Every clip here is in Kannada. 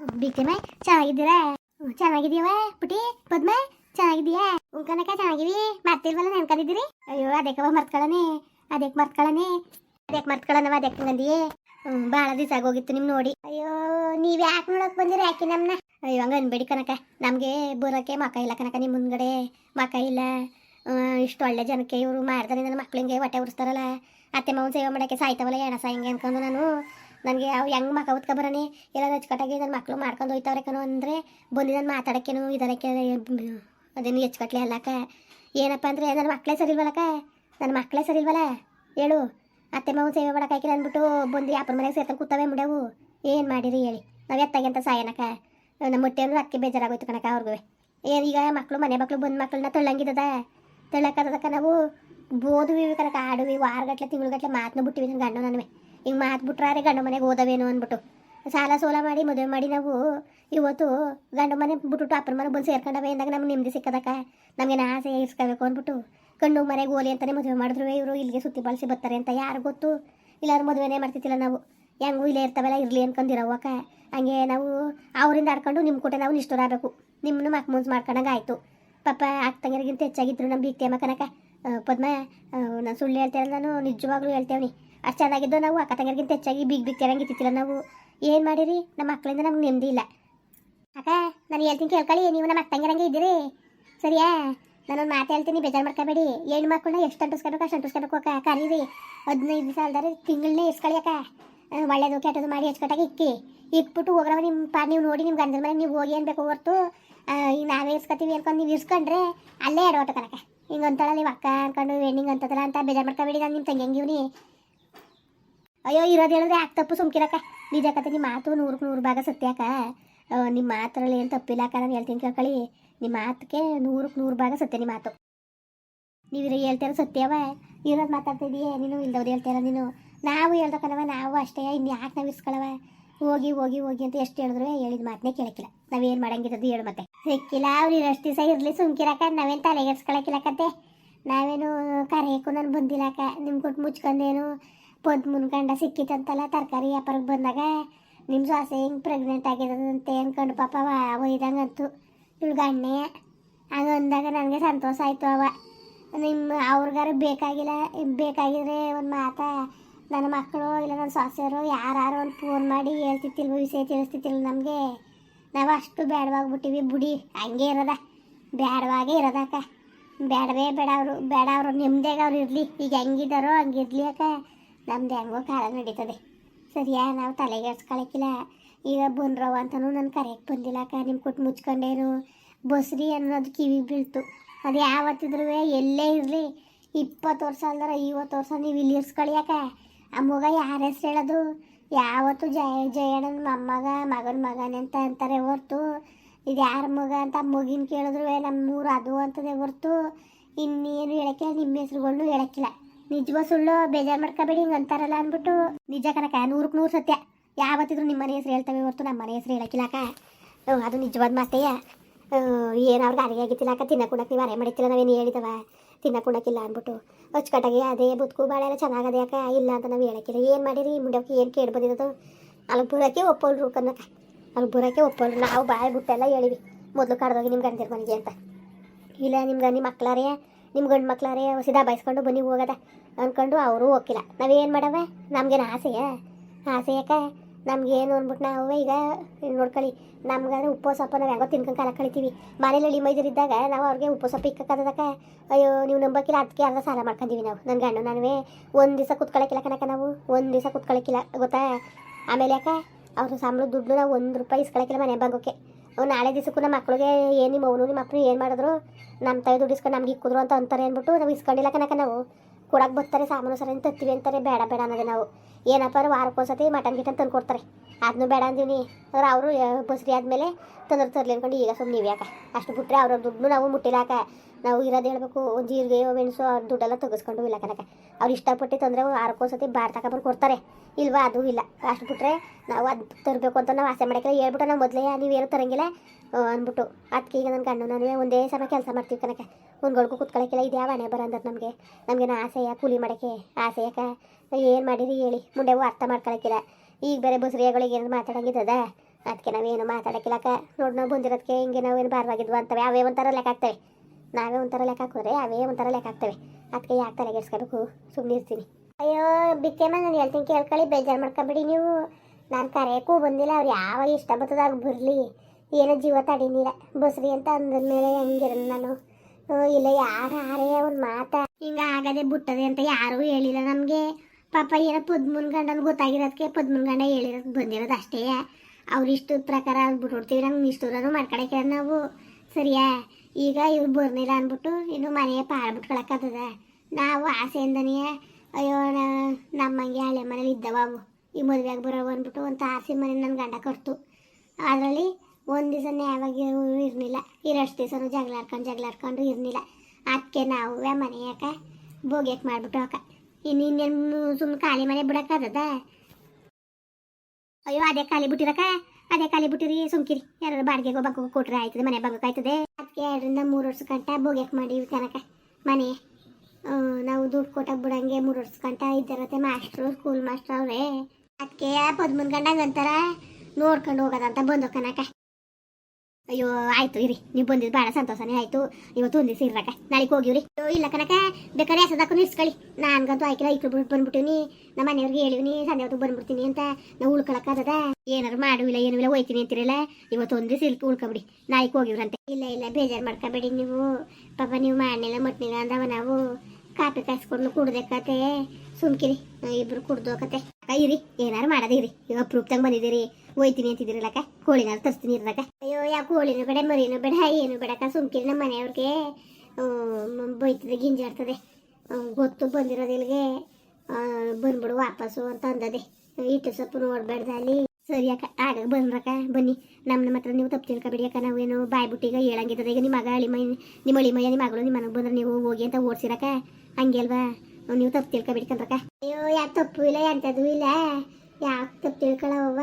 ಬಿಕ್ಕಿಮೆ ಚೆನ್ನಾಗಿದ್ದೀರಾ? ಚೆನ್ನಾಗಿದೀವ ಪುಟಿ ಪದ್ಮ ಚೆನ್ನಾಗಿದೀಯಾ ಉಂಕನಕ ಚೆನ್ನಾಗಿವಿ ಮರ್ತಿಲ್ವಲ್ಲ ನೆನ್ಕೊಂಡಿದ್ದೀರಿ ಅಯ್ಯೋ ಅದಕ್ಕೆ ಮರ್ತ್ಕೊಳ್ಳನೆ ಅದಕ್ಕೆ ಮರ್ತ್ಕೊಳ್ಳನೆ ಅದಕ್ಕೆ ಮರ್ತ್ಕೊಳ್ಳನವ ಅದಕ್ಕೆ ಬಂದಿಯೇ ಭಾಳ ದಿವಸ ಆಗೋಗಿತ್ತು ನಿಮ್ ನೋಡಿ. ಅಯ್ಯೋ, ನೀವ್ ಯಾಕೆ ನೋಡಕ್ ಬಂದಿರ ಯಾಕೆ ನಮ್ನ? ಅಯ್ಯೋ ಹಂಗ ಅನ್ಬೇಡಿ ಕನಕ. ನಮ್ಗೆ ಬರೋಕೆ ಮಕ ಇಲ್ಲ ಕನಕ ನಿಮ್ ಮುಂದ್ಗಡೆ. ಮಕ ಇಲ್ಲ. ಇಷ್ಟು ಒಳ್ಳೆ ಜನಕ್ಕೆ ಇವರು ಮಾಡ್ತಾರೆ ನನ್ನ ಮಕ್ಳಿಗೆ ಹೊಟ್ಟೆ ಉರಿಸ್ತಾರಲ್ಲ. ಅತ್ತೆ ಮಾವನ್ ಸೇವೆ ಮಾಡೋಕ್ಕೆ ಸಾಯ್ತಾವಲ್ಲ ಎಣ ಸಾಯಂಗೆ ಅನ್ಕೊಂಡು ನಾನು? ನನಗೆ ಅವು ಹೆಂಗೆ ಮಕ್ಕ ಉತ್ಕೊ ಬರೋನೆ ಎಲ್ಲ ಅಚ್ಚುಕಟ್ಟಾಗಿ ನನ್ನ ಮಕ್ಕಳು ಮಾಡ್ಕೊಂಡು ಹೋಯ್ತವ್ರೆ ಕಣೋ ಅಂದರೆ ಬಂದು ನಾನು ಮಾತಾಡೋಕ್ಕೇನು, ಇದರಕ್ಕೆ ಅದೇನು ಹೆಚ್ಚುಕಟ್ಲೆ ಅಲ್ಲಕ ಏನಪ್ಪ ಅಂದರೆ ನನ್ನ ಮಕ್ಕಳೇ ಸರಿ ನನ್ನ ಮಕ್ಕಳೇ ಸರಿ ಇಲ್ವಲ್ಲ ಹೇಳು. ಅತ್ತೆ ಮಾವನ ಸೇವೆ ಮಾಡೋಕ್ಕಾಗಿಲ್ಲ ಅಂದ್ಬಿಟ್ಟು ಬಂದು ಅಪ್ಪನ ಮನೆಗೆ ಸೇರ್ಕೊಂಡು ಕೂತವೆ ಮುಡವು. ಏನು ಮಾಡಿರಿ ಹೇಳಿ. ನಾವು ಎತ್ತಾಗೆ ಅಂತ ಸಾಯನಕ ನಮ್ಮ ಮೊಟ್ಟೆ ಅಂದ್ರೆ ಅದಕ್ಕೆ ಬೇಜಾರಾಗೋಯ್ತು ಕಣಕ ಅವ್ರಿಗೂ ಏನು ಈಗ ಮಕ್ಕಳು ಮನೆ ಮಕ್ಕಳು ಬಂದು ಮಕ್ಕಳನ್ನ ತಳ್ಳಂಗಿದ್ದದ ತಳ್ಳಕ್ಕದಕ್ಕ ನಾವು ಬೋದುವಿ ಕನಕ ಆಡುವಿ, ವಾರಗಟ್ಲೆ, ತಿಂಗಳಗಟ್ಲೆ ಮಾತನ್ನ ಬಿಟ್ಟಿವಿ ನನ್ನ ಗಂಡು ನನ್ವೆ ಹಿಂಗೆ ಮಾತು ಬಿಟ್ರಾರೆ ಗಂಡು ಮನೆಗೆ ಓದವೇನು ಅಂದ್ಬಿಟ್ಟು. ಸಾಲ ಸೋಲ ಮಾಡಿ ಮದುವೆ ಮಾಡಿ ನಾವು ಇವತ್ತು ಗಂಡು ಮನೆ ಬಿಟ್ಬಿಟ್ಟು ಅಪ್ಪನ ಮನೆಗೆ ಬಂದು ಸೇರ್ಕೊಂಡವೆ ಅಂದಾಗ ನಮ್ಗೆ ನೆಮ್ಮದಿ ಸಿಕ್ಕದಕ್ಕ. ನಮಗೇನು ಆಸೆ ಇರ್ಸ್ಕೋಬೇಕು ಅಂದ್ಬಿಟ್ಟು ಗಂಡು ಮನೆಗೆ ಓಲಿ ಅಂತಲೇ ಮದುವೆ ಮಾಡಿದ್ರು ಇವರು, ಇಲ್ಲಿಗೆ ಸುತ್ತಿ ಬಳಸಿ ಬರ್ತಾರೆ ಅಂತ ಯಾರು ಗೊತ್ತು. ಇಲ್ಲಾದ್ರೂ ಮದುವೆನೇ ಮಾಡ್ತಿದ್ದಿಲ್ಲ ನಾವು. ಹೆಂಗೂ ಇಲ್ಲೇ ಇರ್ತಾವಲ್ಲ, ಇರಲಿ ಅನ್ಕೊಂಡಿರೋವಕ್ಕ ಹಂಗೆ ನಾವು ಅವರಿಂದ ಆಡ್ಕೊಂಡು ನಿಮ್ಮ ಕೂಟ ನಾವು ನಿಷ್ಠುರ ಆಗಬೇಕು ನಿಮ್ಮನ್ನು ಮಕ್ ಮುಂಚೆ ಮಾಡ್ಕೊಂಡಂಗೆ ಆಯಿತು ಪಾಪ ಆಗ್ತಂಗಿರಿಗಿಂತ ಹೆಚ್ಚಾಗಿದ್ರು ನಮ್ಮ ಬಿತ್ತೇಮ ಕನಕ. ಪದ್ಮ ನಾನು ಸುಳ್ಳು ಹೇಳ್ತೇನೆ ನಾನು ನಿಜವಾಗ್ಲೂ ಹೇಳ್ತೇವನಿ. ಅಷ್ಟು ಚೆನ್ನಾಗಿದ್ದು ನಾವು ಅಕ್ಕ ತಂಗಿರ್ಗಿಂತ ಹೆಚ್ಚಾಗಿ ಬಿಗ್ ಬಿಗ್ ತೆರಂಗಿತ್ತಿಲ್ಲ ನಾವು. ಏನು ಮಾಡಿರಿ? ನಮ್ಮ ಮಕ್ಕಳಿಂದ ನಮ್ಗೆ ನೆಮ್ಮದಿ ಇಲ್ಲ. ಅಕ್ಕ, ನಾನು ಹೇಳ್ತೀನಿ ಕೇಳ್ಕೊಳ್ಳಿ, ನೀವು ನಮ್ಮ ಅಕ್ಕ ತಂಗಿರಂಗೆ ಇದ್ದೀರಿ? ಸರಿಯಾ? ನಾನೊಂದು ಮಾತು ಹೇಳ್ತೀನಿ, ಬೇಜಾರು ಮಾಡ್ಕೋಬೇಡಿ. ಹೆಣ್ಣು ಮಕ್ಕಳನ್ನ ಎಷ್ಟು ಅಂಟಿಸ್ಕೋಬೇಕು, ಅಷ್ಟು ಅಂಟಿಸ್ಕೋಬೇಕು ಅಕ್ಕ. ಕರೀರಿ ಹದಿನೈದು ದಿವಸ ಅಲ್ದಾರೆ ತಿಂಗಳನ್ನೇ ಇಸ್ಕೊಳ್ಳಿ ಅಕ್ಕ. ಒಳ್ಳೇದು, ಕೆಟ್ಟದು ಮಾಡಿ ಹಚ್ಕೊಟ್ಟಾಗ ಇಕ್ಕಿ. ಇಕ್ಬಿಟ್ಟು ಹೋಗ್ರವ ನಿಮ್ಮ ಪಾ ನೀವು ನೋಡಿ ನಿಮ್ಮ ಗಂಡನ ಮನೆ ನೀವು ಹೋಗಿ ಅನ್ಬೇಕು ಹೊರ್ತು ಈಗ ನಾವೇ ಇಸ್ಕೊತೀವಿ ಅನ್ಕೊಂಡು ನೀವು ಇಸ್ಕೊಂಡ್ರೆ ಅಲ್ಲೇ ಎಡವಟ್ಟು ಕನಕ ಹಿಂಗೆ ಅಂತಾಳ ನೀವು ಅಕ್ಕ ಅನ್ಕೊಂಡು ಹೆಣ್ಣಿಂಗ್ ಅಂತದಲ್ಲ ಅಂತ ಬೇಜಾರು ಮಾಡ್ಕೋಬೇಡಿ, ನಾನು ನಿಮ್ಮ ತಂಗಿ ಹೆಂಗಿವ್ನಿ ಅಯ್ಯೋ, ಇರೋದು ಹೇಳಿದ್ರೆ ಯಾಕೆ ತಪ್ಪು ಸುಮ್ಕಿರಕ್ಕ? ನಿಜ ಕತೆ ನಿಮ್ಮ ಮಾತು ನೂರಕ್ಕೆ ನೂರು ಭಾಗ ಸತ್ಯಾಕ ನಿಮ್ಮ ಮಾತರಲ್ಲಿ ಏನು ತಪ್ಪಿಲ್ಲ ಅಕ್ಕ, ನಾನು ಹೇಳ್ತೀನಿ ಕೇಳ್ಕೊಳ್ಳಿ ನಿಮ್ಮ ಮಾತಕ್ಕೆ ನೂರಕ್ಕೆ ನೂರು ಭಾಗ ಸತ್ಯ ನಿಮ್ಮ ಮಾತು. ನೀವು ಹೇಳ್ತೀರ ಸತ್ಯವ? ಇರೋದು ಮಾತಾಡ್ತಿದೀಯೇ ನೀನು ಇಲ್ದವ್ರು ಹೇಳ್ತೀರ ನೀನು. ನಾವು ಹೇಳ್ದಕ್ಕನವ, ನಾವು ಅಷ್ಟೇ ಇನ್ನು ಯಾಕೆ ನಾವು ಇಸ್ಕೊಳವ ಹೋಗಿ ಹೋಗಿ ಹೋಗಿ ಅಂತ ಎಷ್ಟು ಹೇಳಿದ್ರು ಹೇಳಿದ ಮಾತನ್ನೇ ಕೇಳಕ್ಕಿಲ್ಲ. ನಾವೇನು ಮಾಡಂಗಿರೋದು ಹೇಳು ಮತ್ತೆ. ಸಿಕ್ಕಿಲ್ಲ, ಅವ್ರು ಇರೋಷ್ಟು ದಿವಸ ಇರಲಿ ಸುಮ್ಕಿರಕ್ಕ, ನಾವೇನು ತಲೆಗೆಡ್ಸ್ಕೊಳಕ್ಕಿಲ್ಲ ಕತೆ ನಾವೇನು ಕರೆಯಕ್ಕೂ ನಾನು ಬಂದಿಲ್ಲಕ್ಕ ನಿಮ್ಮ ಕೊಟ್ಟು ಮುಚ್ಕೊಂಡೇನು? ಪೊದ್ ಮುನ್ಕಂಡ ಸಿಕ್ಕಿತ್ತಂತಲ್ಲ ತರಕಾರಿ ವ್ಯಾಪಾರಕ್ಕೆ ಬಂದಾಗ ನಿಮ್ಮ ಸೊಸೆ ಹಿಂಗೆ ಪ್ರೆಗ್ನೆಂಟ್ ಆಗಿರೋದಂತೆ ಅಂದ್ಕೊಂಡು ಪಾಪ ಒಯ್ದಂಗಂತು. ಇವ್ಳು ಗಣ್ಣೆ ಹಂಗೆ ಅಂದಾಗ ನನಗೆ ಸಂತೋಷ ಆಯಿತು ಅವ. ನಿಮ್ಮ ಅವ್ರಿಗಾರು ಬೇಕಾಗಿಲ್ಲ, ಬೇಕಾಗಿದ್ರೆ ಒಂದು ಮಾತಾ, ನನ್ನ ಮಕ್ಕಳು ಇಲ್ಲ ನನ್ನ ಸೊಸೆಯರು ಯಾರು ಒಂದು ಫೋನ್ ಮಾಡಿ ಹೇಳ್ತಿತ್ತಿಲ್ವ ವಿಷಯ ತಿಳಿಸ್ತಿತ್ತಿಲ್ಲ ನಮಗೆ? ನಾವು ಅಷ್ಟು ಬೇಡವಾಗ್ಬಿಟ್ಟಿವಿ ಬುಡಿ, ಹಂಗೆ ಇರೋದ. ಬೇಡವಾಗೇ ಇರೋದಕ್ಕ ಬೇಡವೇ ಬೇಡ ಅವರು ಬೇಡ ಅವರು. ನೆಮ್ಮದಿಯಾಗ ಅವ್ರು ಇರಲಿ. ಈಗ ಹೆಂಗಿದಾರೋ ಹಂಗಿರ್ಲಿ ಅಕ್ಕ. ನಮ್ದು ಹೆಂಗೋ ಕಾಲ ನಡೀತದೆ. ಸರಿಯಾ, ನಾವು ತಲೆಗೆಡ್ಸ್ಕೊಳಕ್ಕಿಲ್ಲ ಈಗ ಬಂದ್ರವ ಅಂತನೂ ನಾನು ಕರೆಯಕ್ಕೆ ಬಂದಿಲ್ಲ ಅಕ್ಕ. ನಿಮ್ಮ ಕೊಟ್ಟು ಮುಚ್ಕೊಂಡೇನು? ಬಸ್ರಿ ಅನ್ನೋದು ಕಿವಿ ಬೀಳ್ತು. ಅದು ಯಾವತ್ತಿದ್ರು ಎಲ್ಲೇ ಇರಲಿ. ಇಪ್ಪತ್ತು ವರ್ಷ ಅಲ್ದಾರ ಐವತ್ತು ವರ್ಷ ನೀವು ಇಲ್ಲಿ ಇರ್ಸ್ಕೊಳ್ಳಿ ಯಾಕ ಆ ಮಗ ಯಾರ ಹೆಸ್ರು ಹೇಳೋದು? ಯಾವತ್ತು ಜಯ, ಜಯಣ್ಣನ ಮೊಮ್ಮಗ, ಮಗನ ಮಗನೇ ಅಂತ ಅಂತಾರೆ ಹೊರ್ತು. ಇದು ಯಾರ ಮಗ ಅಂತ ಮಗಿನ ಕೇಳಿದ್ರು ನಮ್ಮೂರು ಅದು ಅಂತದೇ ಹೊರ್ತು. ಇನ್ನೇನು ಹೇಳಕ್ಕೆ ನಿಮ್ಮ ಹೆಸ್ರುಗಳ್ನು ಹೇಳಕ್ಕಿಲ್ಲ. ನಿಜವ ಸುಳ್ಳು ಬೇಜಾರು ಮಾಡ್ಕೋಬೇಡಿ ಹಿಂಗೆ ಅಂತಾರಲ್ಲ ಅಂದ್ಬಿಟ್ಟು ನಿಜ ಕನಕ ನೂರಕ್ಕೆ ನೂರು ಸತ್ಯ. ಯಾವತ್ತಿದ್ರು ನಿಮ್ಮ ಮನೆ ಹೆಸ್ರು ಹೇಳ್ತವೆ ಹೊರತು ನಮ್ಮ ಮನೆ ಹೆಸ್ರು ಹೇಳಕ್ಕಿಲ್ಲ ಅಕ್ಕ. ಹ್ಮ್, ಅದು ನಿಜವಾದ ಮಾತೆಯ ಏನು ಅವ್ರಿಗೆ ಅರಿಗೆ ಆಗಿತ್ತಿಲ್ಲ ಅಕ್ಕ. ತಿನ್ನಕ್ಕೆ ಕುಣಕ್ಕೆ ನೀವು ಅರೆ ಮಾಡಿತ್ತಿಲ್ಲ ನಾವೇನು ಹೇಳಿದವ? ತಿನ್ನಕ್ಕೆ ಕುಣಕ್ಕಿಲ್ಲ ಅಂದ್ಬಿಟ್ಟು. ಅಚ್ಚುಕಟ್ಟಾಗಿ ಅದೇ ಬದುಕು ಬಾಳೆ ಎಲ್ಲ ಚೆನ್ನಾಗದೆ ಅಕ್ಕ. ಇಲ್ಲ ಅಂತ ನಾವು ಹೇಳಕ್ಕಿಲ್ಲ. ಏನು ಮಾಡಿರಿ? ಮುಂಡಕ್ಕೆ ಏನು ಕೇಳಿ ಬಂದಿರೋದು ಅಲ್ಲಿ ಬರೋಕ್ಕೆ ಒಪ್ಪಲ್ರು ಕನ್ನಕ ಅಲ್ಲಿ ಬರೋಕ್ಕೆ ಒಪ್ಪಲ್ರು ನಾವು ಬಾಯಿ ಬಿಟ್ಟೆಲ್ಲ ಹೇಳಿವಿ. ಮೊದಲು ಕಡ್ದೋಗಿ ನಿಮ್ಮ ಗಂಡಿರ ಮನೆಗೆ ಅಂತ. ಇಲ್ಲ ನಿಮ್ಗೆ ನಿಮ್ಮ ಮಕ್ಳಾರೇ ನಿಮ್ಮ ಗಂಡು ಮಕ್ಳಾರೇ ಸೀದಾ ಬಯಸ್ಕೊಂಡು ಬನ್ನಿ ಹೋಗದ ಅಂದ್ಕೊಂಡು ಅವರು ಹೋಗಿಲ್ಲ ನಾವೇನು ಮಾಡವ? ನಮ್ಗೇನು ಆಸೆಯಾ? ಆಸೆ ಯಾಕ? ನಮ್ಗೇನು ಅಂದ್ಬಿಟ್ಟು ನಾವು ಈಗ ನೋಡ್ಕೊಳ್ಳಿ, ನಮ್ಗಾದ್ರೆ ಉಪ್ಪು ಸೊಪ್ಪು ನಾವು ಹೆಂಗೋ ತಿನ್ಕೊಂಡು ಕಾಲ ಕಳಿತೀವಿ. ಮನೇಲಿ ಹಳ್ಳಿ ಮೈದರಿದ್ದಾಗ ನಾವು ಅವ್ರಿಗೆ ಉಪ್ಪು ಸೊಪ್ಪು ಇಕ್ಕಕ್ಕದಕ್ಕ ಅಯ್ಯೋ, ನೀವು ನಂಬಕ್ಕಿಲ್ಲ ಅದಕ್ಕೆ ಅರ್ಧ ಸಾಲ ಮಾಡ್ಕೊಂತೀವಿ ನಾವು. ನನ್ನ ಗಂಡು, ನಾನುವೇ ಒಂದು ದಿವಸ ಕುತ್ಕೊಳಕ್ಕಿಲ್ಲ ಕನಕ ನಾವು. ಒಂದು ದಿವಸ ಕುತ್ಕೊಳಕ್ಕಿಲ್ಲ ಗೊತ್ತಾ? ಆಮೇಲೆ ಯಾಕೆ? ಅವ್ರ ಸಂಬಳ ದುಡ್ಡು ನಾವು ಒಂದು ರೂಪಾಯಿ ಇಸ್ಕೊಳಕ್ಕಿಲ್ಲ ಮನೆ ಅವ್ರು ನಾಳೆ ದಿವಸಕ್ಕೂ ನಮ್ಮ ಮಕ್ಳಿಗೆ ಏನು ನಿಮ್ಮ ಅವನು, ನಿಮ್ಮ ಮಕ್ಕಳು ಏನು ಮಾಡಿದ್ರು ನಮ್ಮ ತಾಯಿ ದುಡ್ಡು ಇಸ್ಕೊಂಡು ನಮ್ಗೆ ಇಕ್ಕಿದ್ರು ಅಂತ ಅಂತಾರೆ ಅಂದ್ಬಿಟ್ಟು ನಾವು ಇಸ್ಕೊಂಡಿಲ್ಲ ಕನಕ ನಾವು. ಕೊಡಕ್ಕೆ ಬರ್ತಾರೆ, ಸಾಮಾನು ಸರ ತತ್ತೀವಿ ಅಂತಾರೆ, ಬೇಡ ಬೇಡ ಅನ್ನೋದೇ ನಾವು. ಏನಪ್ಪ ವಾರಕ್ಕೊಂದ್ಸತಿ ಮಟನ್ ಗಿಟನ್ ತಂದು ಕೊಡ್ತಾರೆ ಅದನ್ನು ಬೇಡ ಅಂದೀನಿ ಅಂದ್ರೆ ಅವರು ಬಸ್ರಿ ಆದಮೇಲೆ ತಂದ್ರೆ ತರಲಿ ಅಂದ್ಕೊಂಡು ಈಗ ಸುಮ್ಮನೆ ನೀವು ಯಾಕೆ ಅಷ್ಟು ಬಿಟ್ಟರೆ ಅವ್ರ ದುಡ್ಡು ನಾವು ಮುಟ್ಟಿಲಾಕ ನಾವು ಇರೋದು ಹೇಳ್ಬೇಕು, ಒಂದು ಜೀರಿಗೆ, ಮೆಣಸು, ಅವ್ರ ದುಡ್ಡೆಲ್ಲ ತೆಗೆಸ್ಕೊಂಡು ಇಲ್ಲ ಕನಕ ಅವ್ರು ಇಷ್ಟಪಟ್ಟು ತಂದರೆ ವಾರಕ್ಕೊಂದ್ಸತಿ ಬಾರ್ ತಗೊಬಂದು ಕೊಡ್ತಾರೆ. ಇಲ್ವಾ, ಅದು ಇಲ್ಲ. ಅಷ್ಟು ಬಿಟ್ಟರೆ ನಾವು ಅದು ತರಬೇಕು ಅಂತ ನಾವು ಆಸೆ ಮಾಡಿಕೆ ಹೇಳ್ಬಿಟ್ಟು ನಾವು ಮೊದಲೇ ನೀವೇನು ತರಂಗಿಲ್ಲ. ಅಂದ್ಬಿಟ್ಟು ಅದಕ್ಕೆ ಈಗ ನನ್ನ ಗಂಡು ನಾನು ಒಂದೇ ಸಮ ಕೆಲಸ ಮಾಡ್ತೀವಿ ಕನಕ ಒಂದ್ಗೊಳಗೂ ಕುತ್ಕೊಳಕ್ಕಿಲ್ಲ. ಇದು ಯಾವ ಹಣೆ ಬರ ಅಂದ್ರೆ ನಮಗೆ? ನಮಗೇನು ಆಸೆಯ ಕೂಲಿ ಮಾಡೋಕ್ಕೆ ಆಸೆ ಯಾಕ? ಏನು ಮಾಡಿರಿ ಹೇಳಿ. ಮುಂಡೆವು ಅರ್ಥ ಮಾಡ್ಕೊಳಕ್ಕಿಲ್ಲ ಈಗ ಬೇರೆ ಬಸ್ರಿಯಗಳಿಗೆ ಏನು ಮಾತಾಡಂಗಿದ್ದದ? ಅದಕ್ಕೆ ನಾವೇನು ಮಾತಾಡೋಕ್ಕಿಲ್ಲಕ್ಕ ನೋಡಿ ನಾವು ಬಂದಿರೋದಕ್ಕೆ ಹಿಂಗೆ ನಾವೇನು ಭಾರವಾಗಿದ್ವು ಅಂತವೆ. ಅವೇ ಒಂಥರ ಲೆಕ್ಕ ಆಗ್ತವೆ ನಾವೇ ಒಂಥರ ಲೆಕ್ಕ ಹಾಕಿದ್ರೆ ಅವೇ ಒಂಥರ ಲೆಕ್ಕ ಆಗ್ತವೆ ಅದಕ್ಕೆ ಯಾಕೆ ತಲೆಗೆಡ್ಸ್ಕೋಬೇಕು ಸುಮ್ಮನೆ ಇರ್ತೀನಿ. ಅಯ್ಯೋ ಬಿತ್ತೇಮ್ಮ ನಾನು ಹೇಳ್ತೀನಿ ಕೇಳ್ಕೊಳ್ಳಿ. ಬೇಜಾರು ಮಾಡ್ಕೊಬಿಡಿ ನೀವು. ನಾನು ಕರೆಯಕ್ಕೂ ಬಂದಿಲ್ಲ. ಅವ್ರು ಯಾವಾಗ ಇಷ್ಟ ಬರ್ತದಾಗ ಬರಲಿ. ಏನೋ ಜೀವ ತಡೀನಿಲ್ಲ. ಬಸ್ರಿ ಅಂತ ಅಂದ್ಮೇಲೆ ಹೆಂಗಿರೋದು ನಾನು? ಇಲ್ಲ, ಯಾರು ಯಾರೇ ಒಂದು ಮಾತ. ಹಿಂಗ ಆಗದೆ ಬಿಟ್ಟದೆ ಅಂತ ಯಾರೂ ಹೇಳಿಲ್ಲ ನಮಗೆ. ಪಾಪ ಏನ ಪದ್ಮನ್ ಗಂಡನ ಗೊತ್ತಾಗಿರೋದಕ್ಕೆ ಪದ್ಮನ್ ಗಂಡ ಹೇಳಿರೋದು ಬಂದಿರೋದು ಅಷ್ಟೇ. ಅವ್ರಿಷ್ಟು ಪ್ರಕಾರ ಬಿಟ್ಬಿಡ್ತೀವಿ ನಂಗೆ ಇಷ್ಟೂರನ್ನು ಮಾಡ್ಕೊಳಕ್ಕೆ ನಾವು. ಸರಿಯಾ? ಈಗ ಇವ್ರು ಬರ್ನಿಲ್ಲ ಅಂದ್ಬಿಟ್ಟು ಇನ್ನು ಮನೆಯ ಪಾಳು ಬಿಟ್ಕೊಳಕ್ಕಾಗ್ತದ ನಾವು ಆಸೆಯಿಂದನೇ, ಅಯ್ಯೋ ನಮ್ಮಂಗೆ ಹಳೆ ಮನೇಲಿ ಇದ್ದವ ಈ ಮದುವೆಗೆ ಬರೋ ಅಂದ್ಬಿಟ್ಟು ಒಂದು ಆಸೆ ಮನೆ ನನ್ನ ಗಂಡ ಕೊಡ್ತು ಅದರಲ್ಲಿ ಒಂದು ದಿವಸ ಯಾವಾಗ ಇರಲಿಲ್ಲ ಇರೋಷ್ಟು ದಿವಸನೂ ಜಗಳ ಆಡ್ಕೊಂಡು, ಜಗಳ ಇರಲಿಲ್ಲ. ಅದಕ್ಕೆ ನಾವು ಮನೆ ಯಾಕ ಬೋಗ್ಯಕ್ಕೆ ಮಾಡಿಬಿಟ್ಟು ಅಕ್ಕ. ಇನ್ನು ಇನ್ನೇನು ಸುಮ್ಮನೆ ಖಾಲಿ ಮನೆ ಬಿಡೋಕ್ಕಾಗದ ಅಯ್ಯೋ, ಅದೇ ಖಾಲಿ ಬಿಟ್ಟಿರಕ್ಕ? ಅದೇ ಖಾಲಿ ಬಿಟ್ಟಿರಿ, ಸುಮ್ಕಿರಿ. ಯಾರು ಬಾಡಿಗೆ ಹೋಗಬೇಕು, ಕೊಟ್ರೆ ಆಯ್ತದೆ, ಮನೆ ಬಗ್ಗೆ ಆಯ್ತದೆ. ಅದಕ್ಕೆ ಎರಡರಿಂದ ಮೂರು ವರ್ಷ ಗಂಟ ಬೋಗ್ಯಕ್ಕೆ ಮಾಡಿ ಕನಕ ಮನೆ. ನಾವು ದುಡ್ಡು ಕೊಟ್ಟಾಗ ಬಿಡಂಗೆ ಮೂರು ವರ್ಷ ಗಂಟ ಇದ್ದಾರತ್ತೆ ಮಾಸ್ಟ್ರು ಸ್ಕೂಲ್ ಮಾಸ್ಟ್ರು ಅವ್ರೆ. ಅದಕ್ಕೆ ಪದ್ಮನ್ ಗಂಡಂಗೆ ಅಂತಾರ ನೋಡ್ಕೊಂಡು ಹೋಗೋದಂತ ಬಂದು ಕನಕ ಅಯ್ಯೋ, ಆಯ್ತು, ಇರಿ. ನೀವು ಬಂದಿದ್ದು ಬಹಳ ಸಂತೋಷನೇ ಆಯ್ತು. ಇವತ್ತು ಒಂದು ದಿವಸ ಇರ್ರಕ ನಾಳೆಗೆ ಹೋಗಿವ್ರಿ. ಇಲ್ಲ ಕನಕ ಬೇಕಾದ್ರೆ ಹೆಸದಾಕು ನಿಲ್ಸ್ಕೊಳ್ಳಿ. ನಾನ್ಗಂತೂ ಆಯ್ಕಿಲ್ಲ ಇಟ್ಟು ಬಿಟ್ಟು ಬಂದ್ಬಿಟ್ಟಿವ್ನಿ ನಮ್ಮ ಮನೆಯವ್ರಿಗೆ ಹೇಳಿವ್ನಿ ಸಂಜೆ ಹೊತ್ತು ಬಂದ್ಬಿಡ್ತೀನಿ ಅಂತ. ನಾವು ಉಳ್ಕೊಳಕ್ಕಾಗದ ಏನಾರು ಮಾಡುವಿಲ್ಲ ಏನೂ ಇಲ್ಲ, ಹೋಯ್ತೀನಿ ಅಂತಿರಲ್ಲ? ಇವತ್ತು ಒಂದು ದಿವಸ ಇಲ್ಕ ಉಳ್ಕೊಬಿಡಿ. ನಾಳೆಗೆ ಹೋಗಿವ್ರಂತೆ. ಇಲ್ಲ ಇಲ್ಲ, ಬೇಜಾರು ಮಾಡ್ಕೊಬೇಡಿ ನೀವು. ಪಾಪ, ನೀವು ಮಾಡಲಿಲ್ಲ ಮಟ್ನಿಲ್ಲ ಅಂದವ ನಾವು. ಕಾಪಿ ಕಾಯಿಸ್ಕೊಂಡು ಕುಡ್ದಕ್ಕತೆ ಸುಮ್ಕಿರಿ. ಇಬ್ರು ಕುಡ್ದು ಕತೆ. ಅಕ್ಕ, ಇರಿ. ಏನಾರು ಮಾಡೋದಿರಿ ಈಗ ಅಪ್ರೂಪ್ದಂಗೆ ಬಂದಿದ್ದೀರಿ. ಹೋಯ್ತೀನಿ ಅಂತಿದ್ದೀರಲ್ಲಕ್ಕ ಕೋಳಿನ ತರಿಸ್ತೀನಿ ಇರಲಕ್ಕ ಅಯ್ಯೋ, ಯಾವ ಕೋಳಿನೂ ಬೇಡ, ಮರಿನೂ ಬೇಡ ಏನು ಬೇಡಕ್ಕ ಸುಮ್ಕಿರಿ ನಮ್ಮ ಮನೆಯವ್ರಿಗೆ. ಬೈತದೆ ಗಿಂಜಾಡ್ತದೆ ಗೊತ್ತು ಬಂದಿರೋದು ಇಲ್ಲಿಗೆ. ಬಂದ್ಬಿಡು ವಾಪಸ್ಸು ಅಂತ ಅಂದದೆ. ಇಟ್ಟು ಸೊಪ್ಪು ನೋಡ್ಬೇಡ್ದ ಅಲ್ಲಿ. ಸರಿ ಅಕ್ಕ, ಆಗ ಬಂದ್ರಕ್ಕ ಬನ್ನಿ ನಮ್ಮ ನಮ್ಮ ಹತ್ರ ನೀವು ತಪ್ಪು ತಿಳ್ಕೊಬೇಡಿ ಅಕ್ಕ. ನಾವೇನು ಬಾಯ್ ಬಿಟ್ಟಿಗ ಹೇಳಂಗಿದ್ದದೆ. ಈಗ ನಿಮ್ಮ ಮಗ ಅಳಿ ಮೈ, ನಿಮ್ಮ ಅಳಿ ಮೈಯ ನಿಮ್ಮ ಮಗಳು ನಿಮ್ಮ ಮನೆಗೆ ಬಂದ್ರೆ ನೀವು ಹೋಗಿ ಅಂತ ಓಡಿಸಿರಕ್ಕ. ಹಂಗೆ ಅಲ್ವಾ? ನೀವು ತಪ್ಪು ತಿಳ್ಕೊಬೇಡಿ ಕಣ್ರಕ್ಕ. ಅಯ್ಯೋ ಯಾವ ತಪ್ಪು ಇಲ್ಲ, ಎಂಥದ್ದು ಇಲ್ಲ. ಯಾವ ತಪ್ಪು ತಿಳ್ಕೊಳ್ಳವ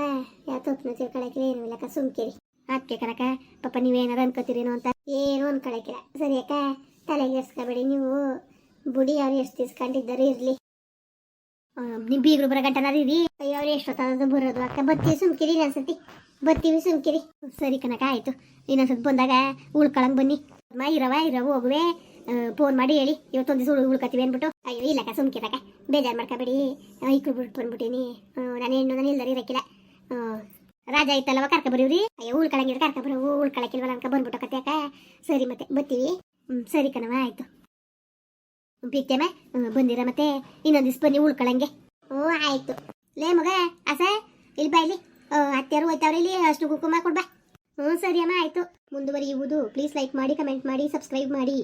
ಯಾವ ತಪ್ಪು ತಿಳ್ಕೊಳಕಿಲ್ಲ ಏನು ಇಲ್ಲಕ್ಕ ಸುಮ್ಕಿರಿ ಅದಕ್ಕೆ ಕಣಕ ಪಾಪ ನೀವೇನಾರು ಅನ್ಕೋತೀರೇನೋ ಅಂತ ಏನು ಅನ್ಕೊಳಕಿಲ್ಲ ಸರಿ ಅಕ್ಕ, ತಲೆಗೆ ತಲೆಗೆಡ್ಸ್ಕೊಬೇಡಿ ನೀವು ಬುಡಿ ಅವ್ರು ಎಷ್ಟು ತಿಸ್ಕೊಂಡಿದ್ದಾರೆ ಇರಲಿ. ನೀವು ಬೀಗರು ಬರೋ ಗಂಟನಾರು ಇರಿ. ಅಯ್ಯೋ, ಅವ್ರು ಎಷ್ಟೊತ್ತಾದ್ರು ಬರೋದು ಅಕ್ಕ. ಬತ್ತೀವಿ ಸುಮ್ಕಿರಿ ಇನ್ನೊಂದ್ಸತಿ ಬತ್ತೀವಿ ಸುಮ್ಕಿರಿ ಸರಿ ಕನಕ ಆಯ್ತು. ಇನ್ನೊಂದ್ಸತಿ ಬಂದಾಗ ಉಳ್ಕೊಳಂಗ್ ಬನ್ನಿ. ಅಮ್ಮ ಇರವ ಇರವ ಹೋಗುವೆ. ಫೋನ್ ಮಾಡಿ ಹೇಳಿ. ಇವತ್ತೊಂದು ದಿವಸ ಉಳ್ಕೊತೀವಿ ಅಂದ್ಬಿಟ್ಟು. ಅಯ್ಯೋ ಇಲ್ಲಕ್ಕ ಸುಮ್ಕಿರಕ್ಕ ಬೇಜಾರು ಮಾಡ್ಕೋಬೇಡಿ. ಇಕ್ಳು ಬಿಟ್ಟು ಬಂದ್ಬಿಟ್ಟಿನಿ. ನಾನು ಹೆಣ್ಣು, ನಾನು ಇಲ್ದಾರ ಇರಕ್ಕಿಲ್ಲ. ರಾಜ ಐತಲ್ಲವ ಕರ್ಕ ಬರೀವ್ರಿ? ಅಯ್ಯೋ ಉಳ್ಕೊಳಂಗಿದ್ರೆ ಕರ್ಕ ಬರೋ ಉಳ್ಕೊಳಕ್ಕಿಲ್ವಲ್ಲ ಅನ್ಕ ಬಂದ್ಬಿಟ್ಟು ಕತ್ಯಾಕ ಸರಿ ಮತ್ತೆ ಬತ್ತೀವಿ ಹ್ಞೂ ಸರಿ ಕಣವ ಆಯ್ತು. ಬಿತ್ತೇಮ ಬಂದಿರ ಮತ್ತೆ. ಇನ್ನೊಂದು ಬನ್ನಿ ಉಳ್ಕೊಳಂಗೆ ಓ, ಆಯ್ತು. ಲೇ ಮಗ ಅಸ ಇಲ್ಲಿ ಬಾ ಇಲ್ಲಿ. ಅತ್ತೆಯರು ಹೋಯ್ತಾವ್ರಿ ಇಲ್ಲಿ. ಅಷ್ಟು ಕುಂಕುಮ ಕೊಡ್ಬಾ ಹ್ಞೂ ಸರಿ ಅಮ್ಮ, ಆಯ್ತು. ಮುಂದುವರಿಯುವುದು. ಪ್ಲೀಸ್ ಲೈಕ್ ಮಾಡಿ ಕಮೆಂಟ್ ಮಾಡಿ ಸಬ್ಸ್ಕ್ರೈಬ್ ಮಾಡಿ.